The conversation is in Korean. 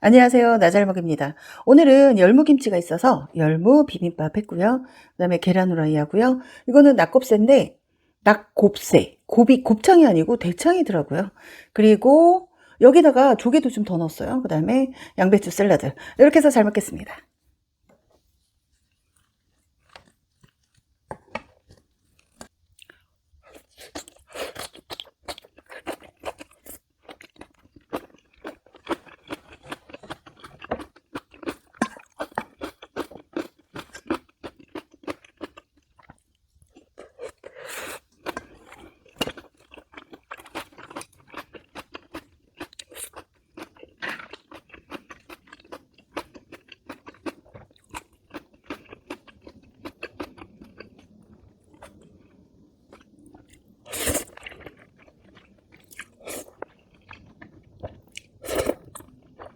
안녕하세요. 나잘먹입니다. 오늘은 열무김치가 있어서 열무 비빔밥 했고요. 그 다음에 계란 후라이 하고요. 이거는 낙곱새인데 낙곱새. 곱이 곱창이 아니고 대창이더라고요. 그리고 여기다가 조개도 좀 더 넣었어요. 그 다음에 양배추 샐러드. 이렇게 해서 잘 먹겠습니다.